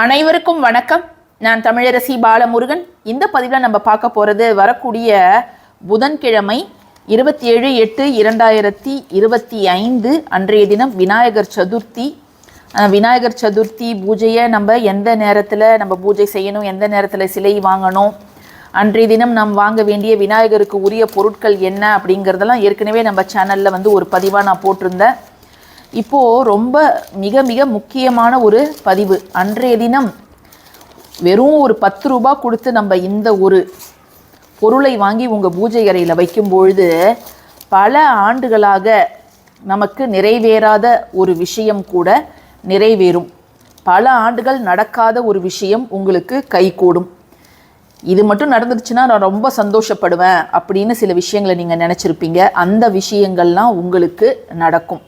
அனைவருக்கும் வணக்கம். நான் தமிழரசி பாலமுருகன். இந்த பதிவில் நம்ம பார்க்க போகிறது வரக்கூடிய புதன்கிழமை இருபத்தி ஏழு எட்டு இரண்டாயிரத்தி இருபத்தி ஐந்து அன்றைய தினம் விநாயகர் சதுர்த்தி. விநாயகர் சதுர்த்தி பூஜையை நம்ம எந்த நேரத்தில் நம்ம பூஜை செய்யணும் எந்த நேரத்தில் சிலை வாங்கணும் அன்றைய தினம் நாம் வாங்க வேண்டிய விநாயகருக்கு உரிய பொருட்கள் என்ன அப்படிங்கிறதெல்லாம் ஏற்கனவே நம்ம சேனலில் வந்து ஒரு பதிவாக நான் போட்டிருந்தேன். இப்போது ரொம்ப மிக மிக முக்கியமான ஒரு பதிவு. அன்றைய தினம் வெறும் ஒரு பத்து ரூபா கொடுத்து நம்ம இந்த ஒரு பொருளை வாங்கி உங்கள் பூஜை அறையில் வைக்கும் பொழுது பல ஆண்டுகளாக நமக்கு நிறைவேறாத ஒரு விஷயம் கூட நிறைவேறும். பல ஆண்டுகள் நடக்காத ஒரு விஷயம் உங்களுக்கு கைகூடும் இது மட்டும் நடந்துருச்சுன்னா நான் ரொம்ப சந்தோஷப்படுவேன் அப்படின்னு சில விஷயங்களை நீங்கள் நினச்சிருப்பீங்க. அந்த விஷயங்கள்லாம் உங்களுக்கு நடக்கும்.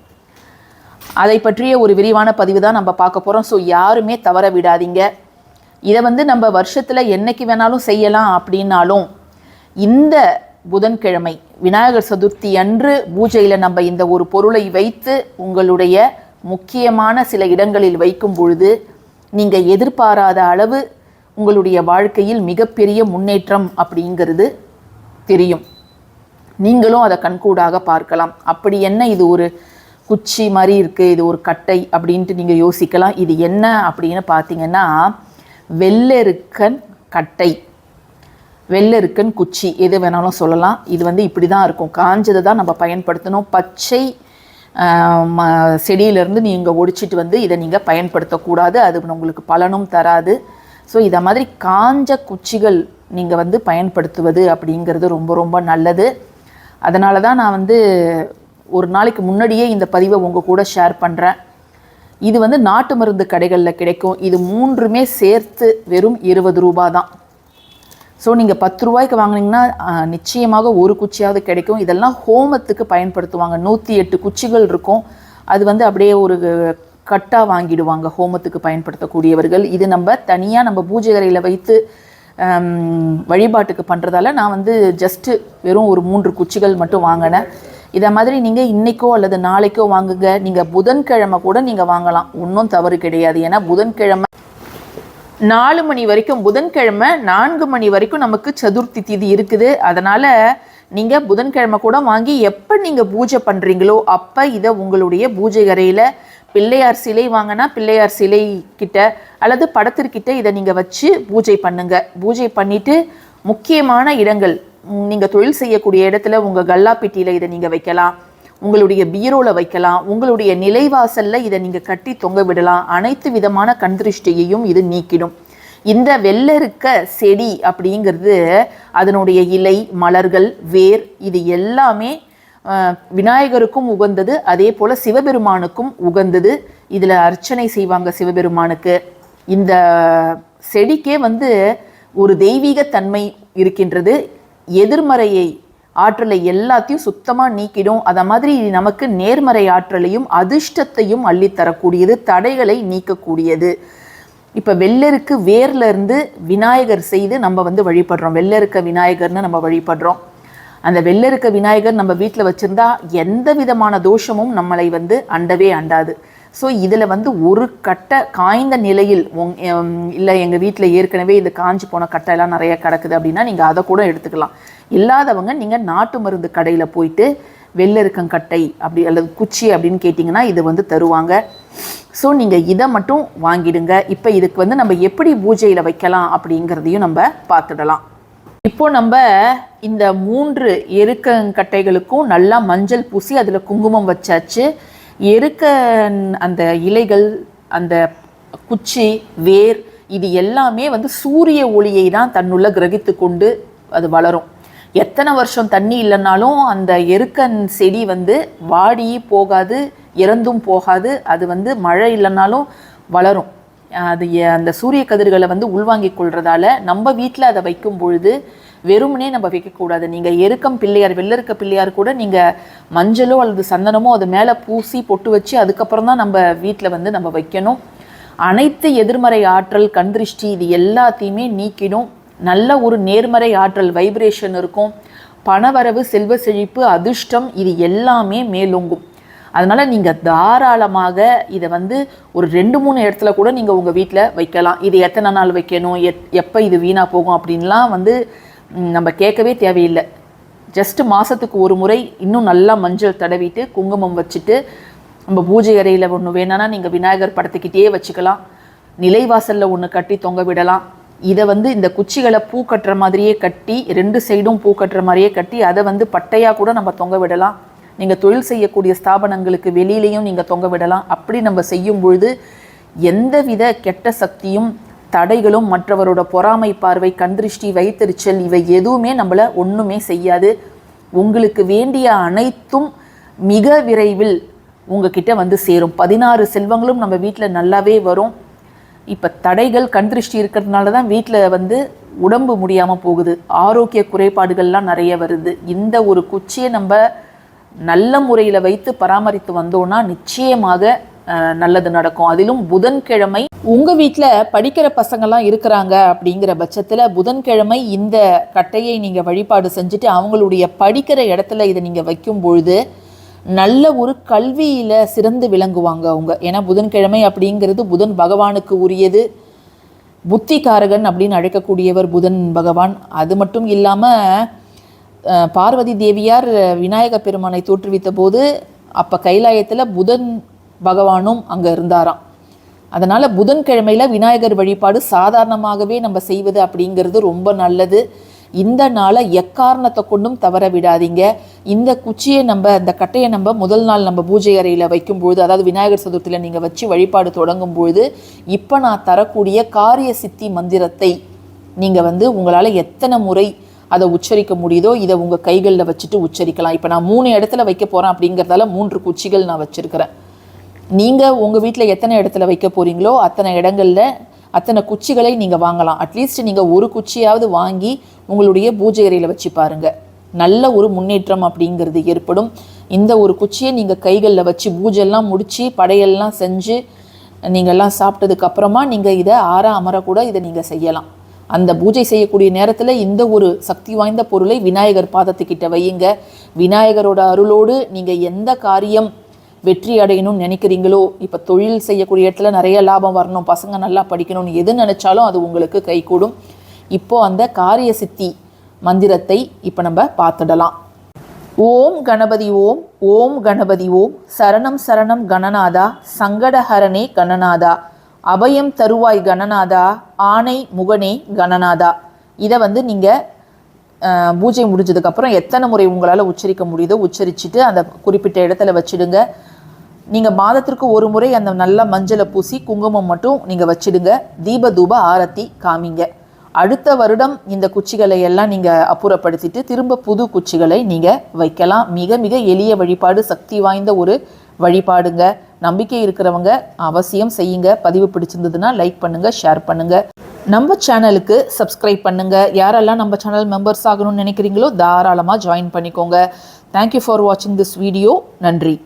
அதை பற்றிய ஒரு விரிவான பதிவு தான் நம்ம பார்க்க போகிறோம் ஸோ யாருமே தவற விடாதீங்க. இதை வந்து நம்ம வருஷத்தில் என்னைக்கு வேணாலும் செய்யலாம் அப்படின்னாலும் இந்த புதன்கிழமை விநாயகர் சதுர்த்தி அன்று பூஜையில் நம்ம இந்த ஒரு பொருளை வைத்து உங்களுடைய முக்கியமான சில இடங்களில் வைக்கும் பொழுது நீங்கள் எதிர்பாராத அளவு உங்களுடைய வாழ்க்கையில் மிகப்பெரிய முன்னேற்றம் அப்படிங்கிறது தெரியும். நீங்களும் அதை கண்கூடாக பார்க்கலாம். அப்படி என்ன இது ஒரு குச்சி மாதிரி இருக்குது இது ஒரு கட்டை அப்படின்ட்டு நீங்கள் யோசிக்கலாம். இது என்ன அப்படின்னு பார்த்தீங்கன்னா வெள்ளெருக்கன் கட்டை. வெள்ளெருக்கன் குச்சி எது வேணாலும் சொல்லலாம். இது வந்து இப்படி தான் இருக்கும். காஞ்சதை தான் நம்ம பயன்படுத்தணும். பச்சை ம- செடியிலேருந்து நீங்கள் ஒடிச்சிட்டு வந்து இதை நீங்கள் பயன்படுத்தக்கூடாது. அது உங்களுக்கு பலனும் தராது. ஸோ இதை மாதிரி காஞ்ச குச்சிகள் நீங்கள் வந்து பயன்படுத்துவது அப்படிங்கிறது ரொம்ப ரொம்ப நல்லது. அதனால தான் நான் வந்து ஒரு நாளைக்கு முன்னாடியே இந்த பதிவை உங்கள் கூட ஷேர் பண்ணுறேன் இது வந்து நாட்டு மருந்து கடைகளில் கிடைக்கும். இது மூன்றுமே சேர்த்து வெறும் இருபது ரூபா தான். ஸோ நீங்கள் பத்து ரூபாய்க்கு வாங்குனீங்கன்னா நிச்சயமாக ஒரு குச்சியாவது கிடைக்கும். இதெல்லாம் ஹோமத்துக்கு பயன்படுத்துவாங்க. நூற்றி எட்டு குச்சிகள் இருக்கும். அது வந்து அப்படியே ஒரு கட்டாக வாங்கிடுவாங்க. ஹோமத்துக்கு பயன்படுத்தக்கூடியவர்கள். இது நம்ம தனியாக நம்ம பூஜை அறையில் வைத்து வழிபாட்டுக்கு பண்ணுறதால நான் வந்து ஜஸ்ட்டு வெறும் ஒரு மூன்று குச்சிகள் மட்டும் வாங்கினேன். இதை மாதிரி நீங்கள் இன்றைக்கோ அல்லது நாளைக்கோ வாங்குங்க. நீங்கள் புதன்கிழமை கூட நீங்கள் வாங்கலாம். ஒன்றும் தவறு கிடையாது. ஏன்னா புதன்கிழமை நாலு மணி வரைக்கும் புதன்கிழமை நான்கு மணி வரைக்கும் நமக்கு சதுர்த்தி திதி இருக்குது. அதனால் நீங்கள் புதன்கிழமை கூட வாங்கி எப்போ நீங்கள் பூஜை பண்ணுறீங்களோ அப்போ இதை உங்களுடைய பூஜை அறையில் பிள்ளையார் சிலை வாங்கினா பிள்ளையார் சிலை கிட்ட அல்லது படத்திற்கிட்ட இதை நீங்கள் வச்சு பூஜை பண்ணுங்கள் பூஜை பண்ணிவிட்டு முக்கியமான இடங்கள் நீங்கள் தொழில் செய்யக்கூடிய இடத்துல உங்கள் கல்லாப்பெட்டியில் இதை நீங்கள் வைக்கலாம். உங்களுடைய பீரோவில் வைக்கலாம். உங்களுடைய நிலைவாசலில் இதை நீங்கள் கட்டி தொங்க விடலாம். அனைத்து விதமான கண் திருஷ்டியையும் இது நீக்கிடும். இந்த வெள்ளருக்க செடி அப்படிங்கிறது அதனுடைய இலை மலர்கள் வேர் இது எல்லாமே விநாயகருக்கும் உகந்தது. அதே போல் சிவபெருமானுக்கும் உகந்தது. இதில் அர்ச்சனை செய்வாங்க சிவபெருமானுக்கு. இந்த செடிக்கே வந்து ஒரு தெய்வீக தன்மை இருக்கின்றது. எதிர்மறையை ஆற்றலை எல்லாத்தையும் சுத்தமாக நீக்கிடும். அதை மாதிரி நமக்கு நேர்மறை ஆற்றலையும் அதிர்ஷ்டத்தையும் அள்ளித்தரக்கூடியது தடைகளை நீக்கக்கூடியது. இப்போ வெள்ளருக்கு வேர்லேருந்து விநாயகர் செய்து நம்ம வந்து வழிபடுறோம். வெள்ளருக்க விநாயகர்னு நம்ம வழிபடுறோம். அந்த வெள்ளருக்க விநாயகர் நம்ம வீட்டில் வச்சுருந்தா எந்த விதமான தோஷமும் நம்மளை வந்து அண்டவே அண்டாது. ஸோ இதில் வந்து ஒரு கட்டை காய்ந்த நிலையில் உங் இல்லை எங்கள் வீட்டில் ஏற்கனவே இந்த காஞ்சி போன கட்டையெல்லாம் நிறைய கிடக்குது அப்படின்னா நீங்கள் அதை கூட எடுத்துக்கலாம். இல்லாதவங்க நீங்கள் நாட்டு மருந்து கடையில் போயிட்டு வெள்ளருக்கங்கட்டை அப்படி அல்லது குச்சி அப்படின்னு கேட்டிங்கன்னா இது வந்து தருவாங்க. ஸோ நீங்கள் இதை மட்டும் வாங்கிடுங்க. இப்போ இதுக்கு வந்து நம்ம எப்படி பூஜையில் வைக்கலாம் அப்படிங்கிறதையும் நம்ம பார்த்துடலாம். இப்போ நம்ம இந்த மூன்று எருக்கங்கட்டைகளுக்கும் நல்லா மஞ்சள் பூசி அதில் குங்குமம் வச்சாச்சு. எருக்க அந்த இலைகள் அந்த குச்சி வேர் இது எல்லாமே வந்து சூரிய ஒளியை தான் தன்னுள்ள கிரகித்து கொண்டு அது வளரும். எத்தனை வருஷம் தண்ணி இல்லைனாலும் அந்த எருக்கன் செடி வந்து வாடி போகாது இறந்தும் போகாது. அது வந்து மழை இல்லைனாலும் வளரும். அது எ- அந்த சூரிய கதிர்களை வந்து உள்வாங்கிக் கொள்றதால நம்ம வீட்டில் அதை வைக்கும் பொழுது வெறுமனே நம்ம வைக்கக்கூடாது. நீங்கள் எருக்கம் பிள்ளையார் வெள்ளருக்க பிள்ளையார் கூட நீங்கள் மஞ்சளோ அல்லது சந்தனமோ அது மேலே பூசி பொட்டு வச்சு அதுக்கப்புறம் தான் நம்ம வீட்டில் வந்து நம்ம வைக்கணும். அனைத்து எதிர்மறை ஆற்றல் கண்திருஷ்டி இது எல்லாத்தையுமே நீக்கிடும். நல்ல ஒரு நேர்மறை ஆற்றல் வைப்ரேஷன் இருக்கும். பணவரவு செல்வ செழிப்பு அதிர்ஷ்டம் இது எல்லாமே மேலோங்கும். அதனால் நீங்கள் தாராளமாக இதை வந்து ஒரு ரெண்டு மூணு இடத்துல கூட நீங்கள் உங்கள் வீட்டில் வைக்கலாம். இது எத்தனை நாள் வைக்கணும்? எத் எப்போ இது வீணாக போகும்? அப்படின்லாம் வந்து நம்ம கேட்கவே தேவையில்லை. ஜஸ்ட் மாதத்துக்கு ஒரு முறை இன்னும் நல்லா மஞ்சள் தடவிட்டு குங்குமம் வச்சுட்டு நம்ம பூஜை அறையில் ஒன்று வேணும்னா நீங்கள் விநாயகர் படத்துக்கிட்டே வச்சுக்கலாம். நிலைவாசலில் ஒன்று கட்டி தொங்க விடலாம். இதை வந்து இந்த குச்சிகளை பூ கட்டுற மாதிரியே கட்டி ரெண்டு சைடும் பூ கட்டுற மாதிரியே கட்டி அதை வந்து பட்டையாக கூட நம்ம தொங்க விடலாம். நீங்கள் தொழில் செய்யக்கூடிய ஸ்தாபனங்களுக்கு வெளியிலையும் நீங்கள் தொங்க விடலாம். அப்படி நம்ம செய்யும் பொழுது எந்தவித கெட்ட சக்தியும் தடைகளும் மற்றவரோட பொறாமை பார்வை கண்திருஷ்டி வைத்தறிச்சல் இவை எதுவுமே நம்மளை ஒன்றுமே செய்யாது. உங்களுக்கு வேண்டிய அனைத்தும் மிக விரைவில் உங்ககிட்ட வந்து சேரும். பதினாறு செல்வங்களும் நம்ம வீட்டில் நல்லாவே வரும். இப்போ தடைகள் கண்திருஷ்டி இருக்கிறதுனால தான் வீட்டில் வந்து உடம்பு முடியாமல் போகுது. ஆரோக்கிய குறைபாடுகள்லாம் நிறைய வருது. இந்த ஒரு குச்சியை நம்ம நல்ல முறையில் வைத்து பராமரித்து வந்தோம்னா நிச்சயமாக நல்லது நடக்கும். அதிலும் புதன்கிழமை உங்கள் வீட்டில் படிக்கிற பசங்கள்லாம் இருக்கிறாங்க அப்படிங்கிற பட்சத்தில் புதன்கிழமை இந்த கட்டையை நீங்கள் வழிபாடு செஞ்சுட்டு அவங்களுடைய படிக்கிற இடத்துல இதை நீங்கள் வைக்கும் பொழுது நல்ல ஒரு கல்வியில் சிறந்து விளங்குவாங்க அவங்க. ஏன்னா புதன்கிழமை அப்படிங்கிறது புதன் பகவானுக்கு உரியது. புத்திகாரகன் அப்படின்னு அழைக்கக்கூடியவர் புதன் பகவான். அது மட்டும் இல்லாமல் பார்வதி தேவியார் விநாயக பெருமானை தோற்றுவித்த போது அப்போ கைலாயத்தில் புதன் பகவானும் அங்கே இருந்தாராம். அதனால் புதன்கிழமையில் விநாயகர் வழிபாடு சாதாரணமாகவே நம்ம செய்வது அப்படிங்கிறது ரொம்ப நல்லது. இந்த நாளை எக்காரணத்தை கொண்டும் தவற விடாதீங்க. இந்த குச்சியை நம்ம அந்த கட்டையை நம்ம முதல் நாள் நம்ம பூஜை அறையில் வைக்கும்பொழுது அதாவது விநாயகர் சதுர்த்தியில் நீங்கள் வச்சு வழிபாடு தொடங்கும் பொழுது இப்போ நான் தரக்கூடிய காரிய சித்தி மந்திரத்தை நீங்கள் வந்து உங்களால் எத்தனை முறை அதை உச்சரிக்க முடியுதோ இதை உங்கள் கைகளில் வச்சுட்டு உச்சரிக்கலாம். இப்போ நான் மூணு இடத்துல வைக்க போகிறேன் அப்படிங்கிறதால மூன்று குச்சிகள் நான் வச்சுருக்கிறேன். நீங்கள் உங்கள் வீட்டில் எத்தனை இடத்துல வைக்க போகிறீங்களோ அத்தனை இடங்களில் அத்தனை குச்சிகளை நீங்கள் வாங்கலாம். அட்லீஸ்ட் நீங்கள் ஒரு குச்சியாவது வாங்கி உங்களுடைய பூஜை அறையில் வச்சு பாருங்க. நல்ல ஒரு முன்னேற்றம் அப்படிங்கிறது ஏற்படும். இந்த ஒரு குச்சியை நீங்கள் கைகளில் வச்சு பூஜையெல்லாம் முடித்து படையெல்லாம் செஞ்சு நீங்கள்லாம் சாப்பிட்டதுக்கு அப்புறமா நீங்கள் இதை ஆற அமர கூட இதை நீங்கள் செய்யலாம். அந்த பூஜை செய்யக்கூடிய நேரத்தில் இந்த ஒரு சக்தி வாய்ந்த பொருளை விநாயகர் பாதத்துக்கிட்ட வையுங்க. விநாயகரோட அருளோடு நீங்கள் எந்த காரியம் வெற்றி அடையணும்னு நினைக்கிறீங்களோ? இப்போ தொழில் செய்யக்கூடிய இடத்துல நிறைய லாபம் வரணும். பசங்க நல்லா படிக்கணும்னு எது நினைச்சாலும் அது உங்களுக்கு கைகூடும். இப்போ அந்த காரிய சித்தி மந்திரத்தை இப்போ நம்ம பார்த்துடலாம். ஓம் கணபதி ஓம் ஓம் கணபதி ஓம் சரணம் சரணம் கணநாதா சங்கடஹரணே கணநாதா அபயம் தருவாய் கணநாதா ஆணை முகனே கணநாதா. இதை வந்து நீங்கள் பூஜை முடிஞ்சதுக்கப்புறம் எத்தனை முறை உங்களால் உச்சரிக்க முடியுதோ உச்சரிச்சுட்டு அந்த குறிப்பிட்ட இடத்துல வச்சிடுங்க. நீங்கள் மாதத்திற்கு ஒரு முறை அந்த நல்ல மஞ்சளை பூசி குங்குமம் மட்டும் நீங்கள் வச்சிடுங்க. தீப தூப ஆரத்தி காமிங்க. அடுத்த வருடம் இந்த குச்சிகளை எல்லாம் நீங்கள் அப்புறப்படுத்திட்டு திரும்ப புது குச்சிகளை நீங்கள் வைக்கலாம். மிக மிக எளிய வழிபாடு சக்தி வாய்ந்த ஒரு வழிபாடுங்க. நம்பிக்கை இருக்கிறவங்க அவசியம் செய்யுங்க. பதிவு பிடிச்சிருந்ததுன்னா லைக் பண்ணுங்க ஷேர் பண்ணுங்க. நம்ம சேனலுக்கு சப்ஸ்கிரைப் பண்ணுங்க. யாரெல்லாம் நம்ம சேனல் மெம்பர்ஸ் ஆகணும்னு நினைக்கிறீங்களோ தாராளமாக ஜாயின் பண்ணிக்கோங்க. தேங்க்யூ ஃபார் வாட்சிங் திஸ் வீடியோ நன்றி.